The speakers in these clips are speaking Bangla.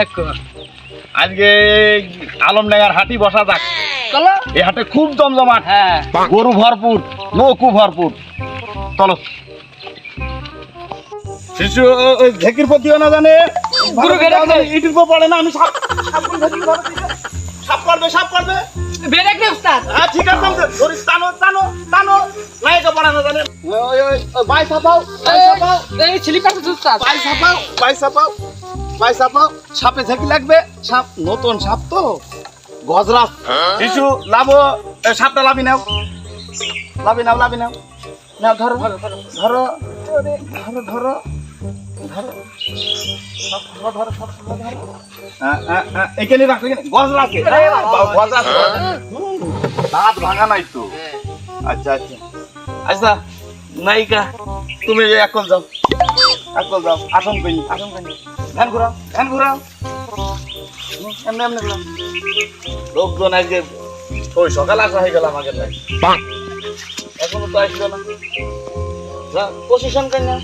দেখো। আজকে আলমডাঙ্গার হাটি বসা যাক। চলো। এই হাটে খুব জমজমাট। হ্যাঁ। গরু ভরপুর লোকও ভরপুর। চলো। শিশু ঝেকির প্রতিও না জানে? গুরু ইটির পড়ে না আমি সাপ সাপ ঘরে। সাপ করবে সাপ করবে বেড়ে কে উস্তাদ। হ্যাঁ ঠিক আছে ধরিস। টানো টানো টানো। নায়িকা পড়ে না জানে? ওই ওই ওই বাই সাপাও বাই সাপাও। এই ছিলি উস্তাদ। বাই সাপাও বাই সাপাও বাই সাপাও। সাপে ঝেঁকি লাগবে? সাপ নতুন সাপ তো। গজরা শিশু লাভো সাপটা লাভি নাও। লাভি নাও লাভি নাও। নাও ধরো ধরো ধরো ধরো ধরো ধরো সাপ ধরো ধরো সাপ ধরো ধরো। আ, আ, আ, এখানে রাখো এখানে। গজরা আছে গজরা দাঁত ভাঙা নাই তো। আচ্ছা আচ্ছা। আচ্ছা নায়িকা তুমি একল যাও। একল যাও। আসন কইনি আসন কইনি ধ্যান ঘুরাও ধ্যান ঘুরাও। এমনি এমনি ঘুরাও। লোকজন আজকে ওই সকাল আসা হয়ে গেল আমাকে এখনও তো আসলো না। পজিশন কেন? না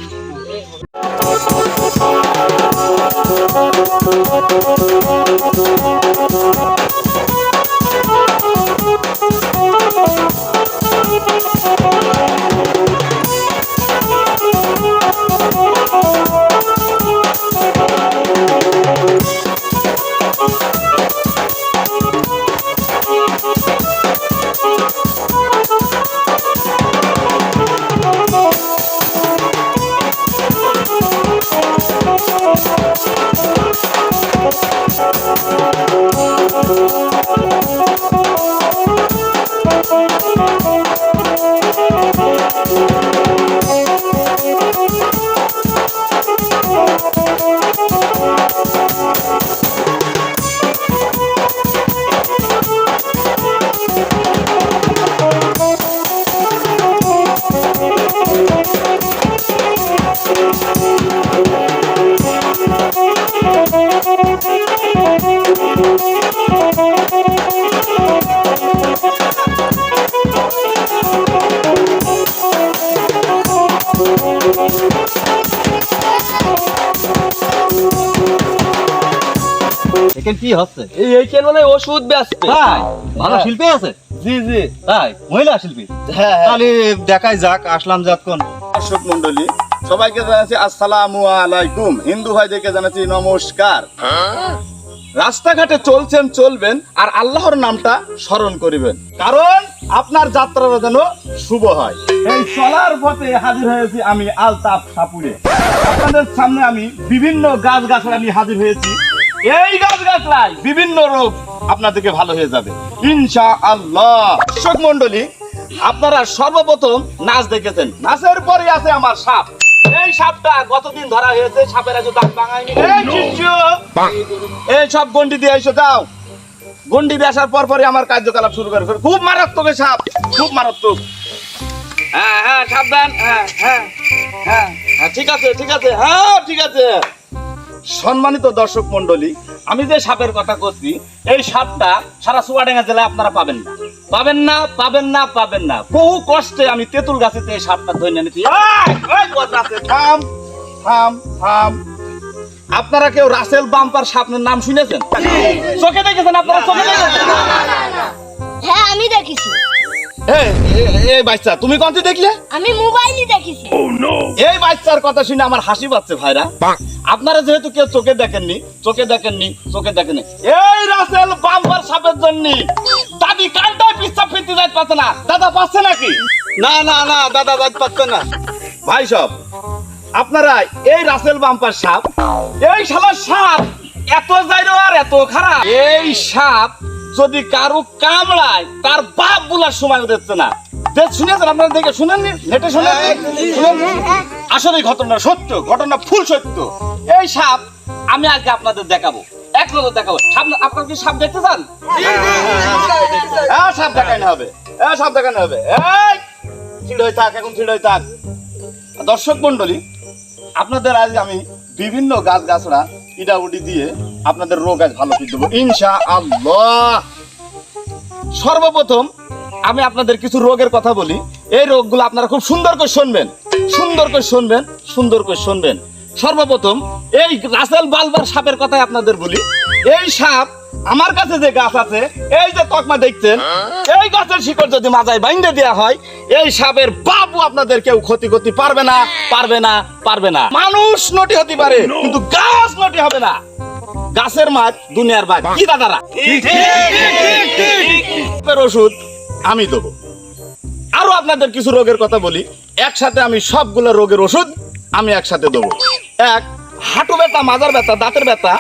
এখানে কি হচ্ছে? এই মানে ওষুধ বেচতে তাই? ভালো শিল্পী আছে? জি জি। তাই? মহিলা শিল্পী? হ্যাঁ হ্যাঁ। তাহলে দেখাই যাক আসলাম যতক্ষণ দর্শক মন্ডলী সবাইকে জানাচ্ছি আসসালামু আলাইকুম। হিন্দু ভাইদেরকে জানাচ্ছি নমস্কার। রাস্তাঘাটে চলছেন চলবেন আর আল্লাহর নামটা স্মরণ করিবেন। কারণ আপনার যাত্রাটা যেন শুভ হয়। এই চলার পথে হাজির হয়েছি আমি আলতাফ সাপুরে। আপনাদের সামনে আমি বিভিন্ন গাছ গাছড়া নিয়ে হাজির হয়েছি। এই গাছ গাছড়ায় বিভিন্ন রোগ আপনাদেরকে ভালো হয়ে যাবে। ইনশা আল্লাহ দর্শক মন্ডলী আপনারা সর্বপ্রথম নাচ দেখেছেন। নাচের পরে আছে আমার সাপ। এই সাপটা গতদিন ধরা হয়েছে? সাপের আজ দাঁত ভাঙায়নি এই সব গন্ডি দিয়ে এসো যাও। গন্ডি দিয়ে আসার পর পরে আমার কার্যকলাপ শুরু করে। খুব মারাত্মক সাপ। খুব মারাত্মক। হ্যাঁ হ্যাঁ সাবধান। হ্যাঁ হ্যাঁ হ্যাঁ হ্যাঁ ঠিক আছে ঠিক আছে। হ্যাঁ ঠিক আছে। সম্মানিত দর্শক মন্ডলী আমি যে সাপের কথা করছি এই সাপটা সারা চুয়াডাঙ্গা জেলায় আপনারা পাবেন না। পাবেন না পাবেন না পাবেন না। বহু কষ্টে আমি তেঁতুল গাছেতে এই সাপটা ধরে এনেছি। থাম থাম থাম। আপনারা কেউ রাসেল বাম্পার সাপের নাম শুনেছেন? চোখে দেখেছেন আপনারা? চোখে দেখেছেন? হ্যাঁ আমি দেখেছি। এই, বাচ্চা তুমি কত দেখলে? আমি মোবাইলে দেখেছি। এই বাচ্চার কথা শুনে আমার হাসি পাচ্ছে ভাইরা। আপনারা যেহেতু কেউ চোখে দেখেননি চোখে দেখেননি চোখে দেখেননি। এই রাসেল বাম্পার সাপের জন্য। দাদি কানটায় পিস্তা ফিরতে যাইতে পারছে না। দাদা পাচ্ছে নাকি? না না না দাদা যাইতে পারছে না। ভাই সব আপনারা এই রাসেল বাম্পার সাপ এই শালা সাপ এত যাইরো আর এত খারাপ। এই সাপ যদি কারও কামড়ায় তার বাপ বলার সময় দিচ্ছে না। শুনেছেন আপনারা দেখে শুনেননি? নেটে শুনেন আসলে ঘটনা সত্য ঘটনা ফুল সত্য। এই সাপ আমি আজকে আপনাদের দেখাবো। এক নজর দেখাবো। সাপ আপনার কি সাপ দেখতে চান? হ্যাঁ সাপ দেখানো হবে। হ্যাঁ সাপ দেখানো হবে। এই ছিড় হয়ে থাক এখন ছিড় হয়ে থাক। দর্শক মন্ডলী আপনাদের আজ আমি বিভিন্ন গাছ গাছড়া ইটাউটি দিয়ে আপনাদের রোগ আজ ভালো করে দেবো। ইনশা আল্লাহ সর্বপ্রথম আমি আপনাদের কিছু রোগের কথা বলি। এই রোগগুলো আপনারা খুব সুন্দর করে শুনবেন। সুন্দর করে শুনবেন, সুন্দর করে শুনবেন। সর্বপ্রথম এই রাসেল বালবার সাপের কথাই আপনাদের বলি। এই সাপ আমার কাছে যে গাছ আছে এই যে তকমা দেখছেন এই গাছের শিকড় যদি মাজায় বাইন্দে দেওয়া হয় এই সাপের বাবু আপনাদের কেউ ক্ষতি করতে পারবে না পারবে না পারবে না। মানুষ নটি হতে পারে কিন্তু গাছ নটি হবে না। গাছের মাছ দুনিয়ার বাদ কি দাদারা? ওষুধ আমি দেবো। আরও আপনাদের কিছু রোগের কথা বলি। একসাথে আমি সবগুলো রোগের ওষুধ আমি একসাথে দেবো। এক হাঁটু ব্যথা মাজার ব্যথা দাঁতের ব্যথা।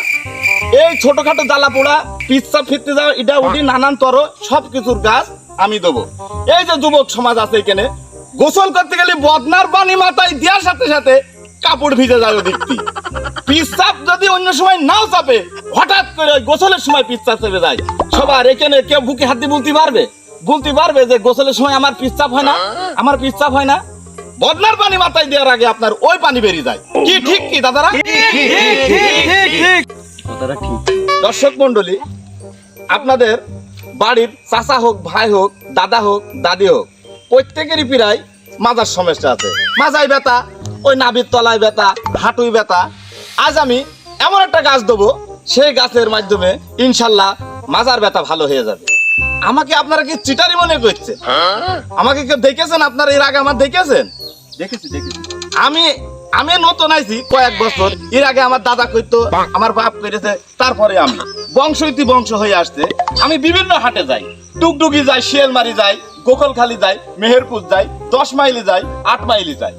এই ছোটখাটো জ্বালা পোড়া পিচ্ছা ফিরতে যাওয়া এটা উঠি, নানান তর সব কিছুর গাছ আমি দেবো। এই যে যুবক সমাজ আছে এখানে, গোসল করতে গেলে বদনার পানি মাথায় দেওয়ার সাথে সাথে কাপড় ভিজে যায় ওদিকটি। পিচ্ছাপ যদি অন্য সময় নাও চাপে, হঠাৎ করে ওই গোসলের সময় পিচ্ছাপ চেপে যায়। সবার এখানে কেউ বুকে হাত দিয়ে বলতে পারবে বলতে পারবে যে গোসলের সময় আমার পিচ্ছাপ হয় না? আমার পিচ্ছাপ হয় না? বদনার পানি মাথায় দেওয়ার আগে আপনার ওই পানি বেরিয়ে যায়। কি, ঠিক কি, দাদারা? কথাটা ঠিক দর্শক মন্ডলী আপনাদের বাড়ির চাচা হোক ভাই হোক দাদা হোক দাদি হোক প্রত্যেকেরই প্রায় মাজার সমস্যা আছে। মাজায় ব্যথা ওই নাভির তলায় ব্যথা হাঁটুই ব্যথা। আজ আমি এমন একটা গাছ দেবো সেই গাছের মাধ্যমে ইনশাল্লাহ মাজার ব্যথা ভালো হয়ে যাবে। আমাকে আপনারা কি চিটারি মনে করছে আমাকে কেউ দেখেছেন? আপনারা এর আগে আমার দেখেছেন? দেখেছি দেখেছি। আমি আমি নতুন আইছি কয়েক বছর। এর আগে আমার দাদা কইতো, আমার বাপ করেছে তারপরে আমি। বংশ ইতি বংশ হয়ে আসছে। আমি বিভিন্ন হাটে যাই। টুকটুকি যাই, শিয়ালমারি যাই, গোকলখালি যাই, মেহেরপুর যাই, দশ মাইলি যাই, আট মাইলি যাই।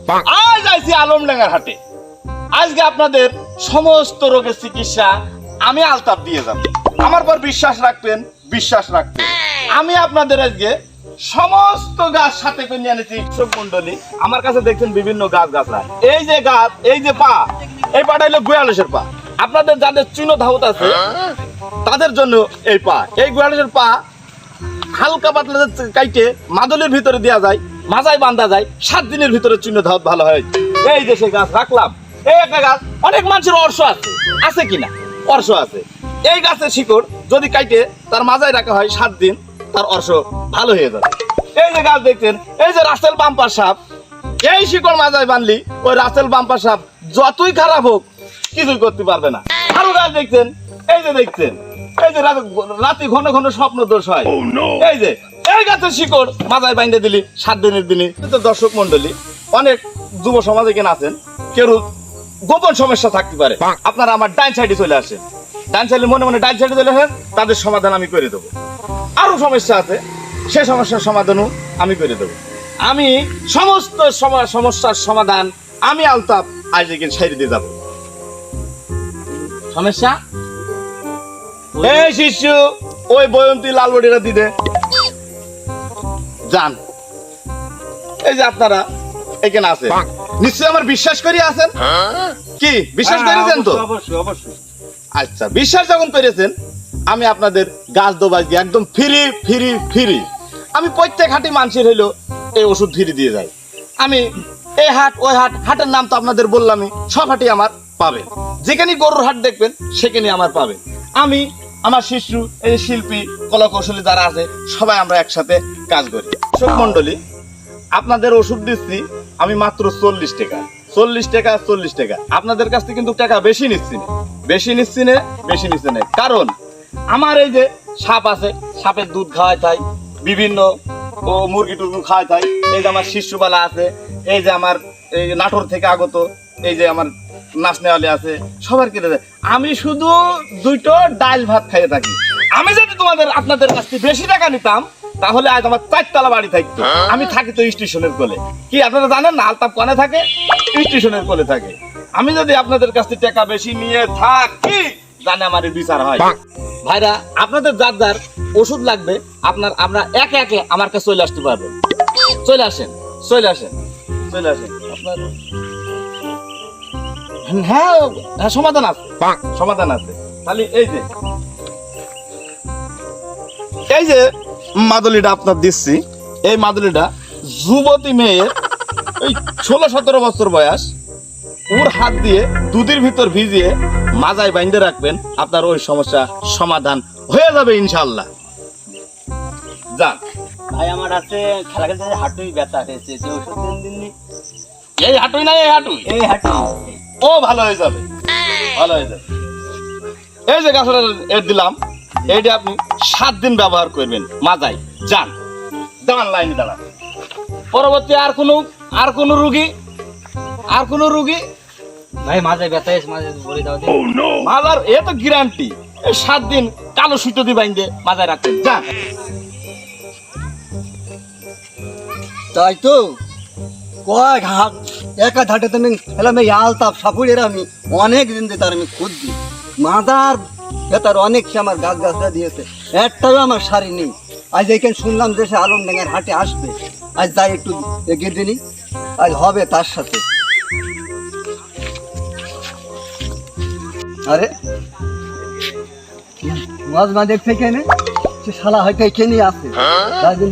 আজ আইছি আলমডাঙ্গার হাটে। আজকে আপনাদের সমস্ত রোগের চিকিৎসা আমি আলতাপ দিয়ে যাব। আমার পর বিশ্বাস রাখবেন বিশ্বাস রাখবেন। আমি আপনাদের আজকে সমস্ত গাছ সাথে করে নিয়ে এনেছি। কৃষক মন্ডলী আমার কাছে দেখছেন বিভিন্ন গাছ গাছরা। এই যে গাছ, এই যে পা, এই পাটা হলো পা। আপনাদের যাদের চুনো ধাউত আছে, তাদের জন্য এই পা। এই গোয়ালসের পা হালকা পাতলা কাইটে মাদলের ভিতরে দেওয়া যায়, মাজায় বান্ধা যায়, সাত দিনের ভিতরে চিহ্ন ধাপ ভালো হয়। এই যে সেই গাছ, রাখলাম। এই একটা গাছ, অনেক মানুষের অর্শ আছে। আছে কিনা? অর্শ আছে। এই গাছের শিকড় যদি কাইটে, তার মাজায় রাখা হয় সাত দিন, তার অর্শ ভালো হয়ে যাবে। এই যে গাছ দেখছেন এই যে রাসেল বাম্পার সাপ এই শিকড় মাজায় বানলি ওই রাসেল বাম্পার সাপ যতই খারাপ হোক কিছুই করতে পারবে না। আরও গাছ দেখছেন এই যে দেখছেন এই যে রাতে- ঘন ঘন স্বপ্ন দোষ হয়। এই যে এই গাছের শিকড় মাথায় বাইন্দে দিলি সাত দিনের দিনে। তো দর্শক মন্ডলী অনেক যুব সমাজ এখানে আছেন কেউ গোপন সমস্যা থাকতে পারে। আপনারা আমার ডাইন সাইডে চলে আসেন। ডাইন সাইডে মনে মনে ডাইন সাইডে চলে আসেন তাদের সমাধান আমি করে দেবো। আরও সমস্যা আছে সে সমস্যার সমাধানও আমি করে দেবো। আমি সমস্ত সমস্যার সমাধান আমি আলতাপ আজ এখানে সাইডে দিয়ে যাব। সমস্যা? এই শিশু ওই বয়ন্তী লাল বডিটা দিদে যান। এই যে আপনারা এখানে আছে নিশ্চয়ই আমার বিশ্বাস করি আছেন? কি? বিশ্বাস করেছেন তো? হ্যাঁ, অবশ্যই অবশ্যই। আচ্ছা বিশ্বাস যখন করেছেন আমি আপনাদের গাছ দোবাই দিয়ে একদম ফ্রি ফ্রি ফ্রি। আমি প্রত্যেক হাটে মানুষের হইল এই ওষুধ ফ্রি দিয়ে যাই। আমি এই হাট, ওই হাট, হাটের নাম তো আপনাদের বললামই, সব হাটে আমার পাবেন। যেখানে গরুর হাট দেখবেন সেখানে আমার পাবেন। আমি, আমার শিশু, এই শিল্পী কলা কৌশলী যারা আছে, সবাই আমরা একসাথে কাজ করি। কৃষক মন্ডলী আপনাদের ওষুধ দিচ্ছি আমি মাত্র চল্লিশ টাকা। চল্লিশ টাকা চল্লিশ টাকা। আপনাদের কাছ থেকে কিন্তু টাকা বেশি নিচ্ছি বেশি নিচ্ছি না, বেশি নিচ্ছি না। কারণ আমার এই যে সাপ আছে, সাপের দুধ খাওয়াই তাই বিভিন্ন, ও মুরগি টুরগি খাওয়াই তাই এই যে আমার শিশুবালা আছে, এই যে আমার, এই নাটোর থেকে আগত, এই যে আমার নাচনেওয়ালি আছে, সবার কেটে দেয়। আমি শুধু দুইটো ডাল ভাত খাইয়ে থাকি। আমি যদি তোমাদের, আপনাদের কাছ থেকে বেশি টাকা নিতাম, তাহলে আজ আমার চারতলা বাড়ি থাকতো। আমি থাকি তো স্টেশনের কোলে। কি আপনারা জানেন না আলতাপ কনে থাকে? স্টেশনের কোলে থাকে। আমি যদি আপনাদের কাছ থেকে টাকা বেশি নিয়ে থাকি জানে আমার বিচার হয়। ভাইরা আপনাদের যার যার ওষুধ লাগবে আপনার আমরা একে একে আমার কাছে চলে আসতে পারবেন চলে আসেন চলে আসেন চলে আসেন। আপনার হ্যাঁ হ্যাঁ সমাধান আছে। সমাধান আছে। তাহলে এই যে। এই যে মাদুলিটা আপনার দিচ্ছি এই মাদুলিটা যুবতী মেয়ের ওই ষোলো সতেরো বছর বয়স। ওর হাত দিয়ে দুধের ভিতর ভিজিয়ে মাজায় বাইন্ধে রাখবেন আপনার ওই সমস্যা সমাধান হয়ে যাবে ইনশাল্লাহ যান ভাই আমার আছে খেলা খেলতে হাঁটুই ব্যথা হয়েছে যে ওষুধ দিন দিননি। এই হাঁটুই না এই হাঁটুই? এই হাঁটু ও ভালো হয়ে যাবে। ভালো হয়ে যাবে। এই যে গাছটা এর দিলাম এইটা আপনি সাত দিন ব্যবহার করবেন মাজাই যান। দাঁড়ান লাইনে দাঁড়ান। পরবর্তী আর কোনো আর কোনো রুগী আর কোনো রুগী ভাই মাঝে ব্যথা এসে মাঝে বলে দাও মাজার এ তো গ্যারান্টি সাত দিন কালো সুতো দিয়ে বাইন্দে মাজায় রাখতেন যান তাই তো কয় ঘাট একা ঘাটে তুমি এলাম এই আলতাপ সাপুড়ের আমি অনেক দিন দিয়ে তার আমি খুঁজছি মাদার বেতার অনেক সে আমার গাছ গাছটা দিয়েছে। একটাও আমার শাড়ি নেই। আজ এইখানে শুনলাম যে সে আলম ডাঙ্গার হাটে আসবে। আজ যাই একটু এগিয়ে দিনই আজ হবে তার সাথে। আরে মাছ মা দেখছে কেনে? সে শালা হয়তো আছে।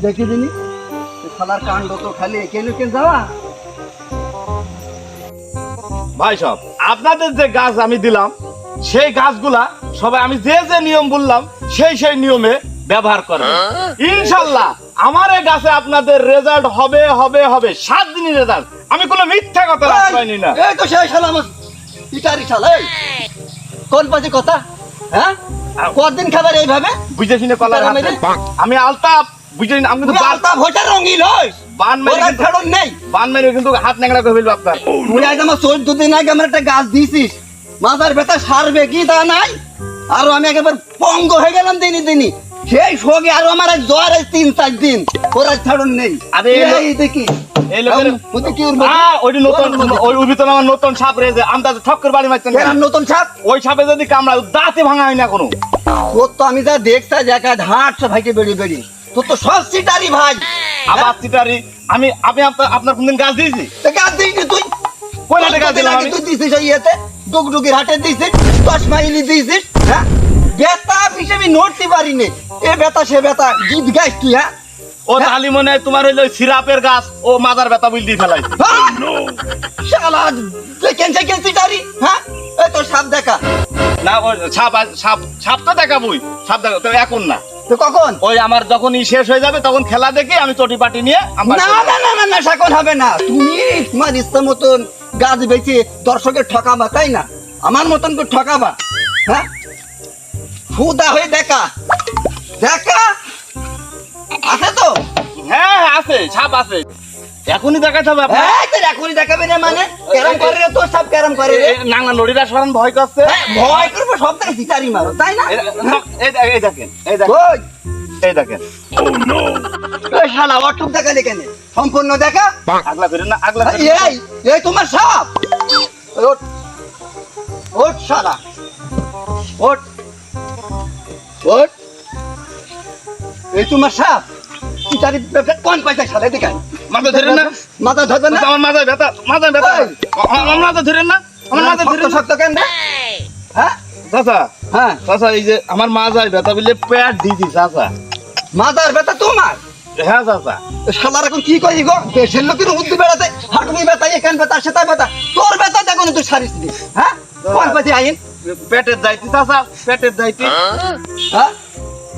দেখে দিনি। সে শালার কাণ্ড তো খালি এখানে কেন যাওয়া। ভাই সব আপনাদের যে গাছ আমি দিলাম সেই গাছগুলা সবাই আমি যে যে নিয়ম বললাম সেই সেই নিয়মে ব্যবহার করবেন ইনশাল্লাহ আমার এই গাছে আপনাদের রেজাল্ট হবে হবে হবে। সাত দিনের রেজাল্ট আমি কোনো মিথ্যা কথা না। এই তো সেই শালা আমার ইটারি শালা কোন পাশে কথা? হ্যাঁ? কতদিন খাবার এইভাবে? বুঝে শুনে কলার হাতে। আমি আলতাপ বুঝে নিন, আমি কিন্তু বান- আলতা ভোটার রঙিন হয় বান মেরে ফেরত নেই। বান মেরে কিন্তু হাত ন্যাংরা করে ফেলব আপনার। তুই আজ আমার চোদ্দ দিন আগে আমার একটা গাছ দিয়েছিস মাথার ব্যথা সারবে কি তা নাই? আর আমি একেবারে পঙ্গ হয়ে গেলাম দিনই দিনই। সেই সঙ্গে আরও আমার জ্বর তিন চার দিন। ওরা ছাড়ুন নেই। আরে এই দেখি। এই লোকের- ওতে কি উঠবো? ওইটি নতুন ওই ওই আমার নতুন সাপ রয়েছে আন্দাজ ঠক বাড়ি মারছেন কেন নতুন সাপ? ওই সাপে যদি কামড়ায় দাঁতে ভাঙা হয় না কোনো। তোর তো আমি যা দেখছি জায়গা ঢাট ভাইকে বেরিয়ে বেরিয়ে। তোর তো সব সিটারি ভাই। আবার চিটারি আমি আমি আপনার আপনার কোনদিন গাছ দিয়েছি? গাছ দিস তুই? কোন হাটে গাছ দিলাম তুই দিছিস ওই ইয়েতে? ডুগডুগির হাটে দিছিস? দশ মাইলি দিছিস? হ্যাঁ? বেতা হিসেবে নড়তে পারিনি। এ বেতা সে বেতা। গীত গাইস তুই হ্যাঁ? ও তাহলে মনে হয় তোমার হইল সিরাপের গাছ ও মাদার ব্যথা বুঝ দিয়ে ফেলাইছে। হ্যাঁ? শালা হ্যাঁ? এই তোর সাপ দেখা। না ওই সাপ সাপ সাপ তো দেখাবই সাপ দেখা তো এখন না। তো কখন? ওই আমার যখন ই শেষ হয়ে যাবে তখন খেলা দেখে আমি চটি পাটি নিয়ে আমার না না না না না সাকন হবে না। তুমি তোমার ইচ্ছা মতন গাছ বেঁচে দর্শকের ঠকাবা তাই না? আমার মতন করে ঠকাবা হ্যাঁ? ফুদা হয়ে দেখা। দেখা? আছে তো? হ্যাঁ হ্যাঁ আছে সাপ আছে। এখনই দেখাতে হবে তোর এখনই দেখাবে না মানে? কেরম করে রে তোর সব কেরম করে রে? নাঙ্গা সরান ভয় করছে। হ্যাঁ, ভয় করব সব থেকে সিটারি মারো তাই না? এই- না, এই দেখ- এই দেখেন। এই দেখেন। ওই এই শালা অটুক দেখা কেন? সম্পূর্ণ দেখা? আগলা ফিরেন না আগলা এই এই তোমার সাপ! ওঠ ওঠ শালা। ওঠ ওঠ। এই তোমার সাপ! সিটারি কোন পয়সা শালা দেখান মাথা ধরেন না। মাথা ধরবে না? আমার মাথায় ব্যথা মাথায় ব্যথা। এই। আমার মাথা ধরেন না? আমার মাথা শক্ত ধরেন না? শক্ত কেন হ্যাঁ? চাচা হ্যাঁ। চাচা এই যে আমার মাথায় ব্যথা বললে পেট দিদি চাচা। মাথার ব্যথা তোমার? হ্যাঁ চাচা। শালার এখন কি করি গো? দেশের লোকের উদ্দি বেড়াতে হাঁটুনি ব্যথা এখান ব্যথা সেটা ব্যথা। তোর ব্যথা দেখো তুই সারিস হ্যাঁ? কোন পাতি আইন। পেটের যাইতি চাচা পেটের যাইতি হ্যাঁ?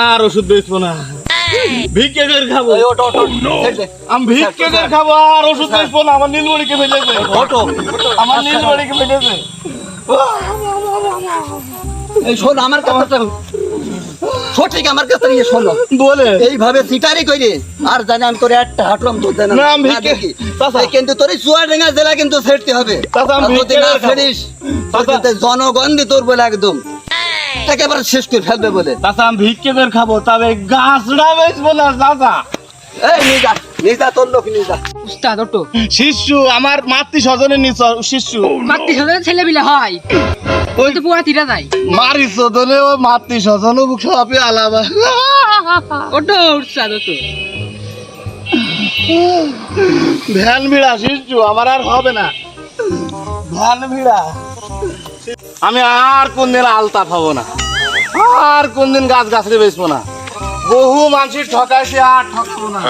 আর ওষুধ বেচবো না। ভিক্ষে করে খাব। আমি ভিক্ষে করে খাব আর ওষুধ বেচবো না আমার নীলমণিকে ফেলেছে আমার নীলমণিকে ফেলেছে এই শোন আমার কথাটা সঠিক আমার কাছে নিয়ে শোনো। বলে। এইভাবে সিটারি কইরে আর জানি আমি তোর একটা হাটলাম তো দেন। না, আমি চাচা। কিন্তু তোর চুয়াডাঙ্গা জেলা কিন্তু ছেড়তে হবে। যদি না ছেড়িস। তোর জনগণ দি তোর বলে একদম। একেবারে শেষ করে ফেলবে বলে। চাচা আমি ভিক্ষেদের খাব তবে গাছটা বেচবো না দাদা এই নিয়ে নিজা তোর লোক নিজা। উস্তাদ ওটো শিশু আমার মাতৃ স্বজনের নিচ শিশু। মাতৃ স্বজনের ছেলে বিলে হয়। ওই তো পুয়া তিরা যায়। মারি স্বজনে ও মাতৃ স্বজন সবই আলাদা। ওটো উস্তাদ ওটো ভ্যান ভিড়া শিশু আমার আর হবে না। ভিড়া। আমি আর কোনদিন আলতা পাবো না। আর কোনদিন গাছ গাছরে বেচবো না। বহু মানুষের ঠকাইছে আর ঠকাবো না।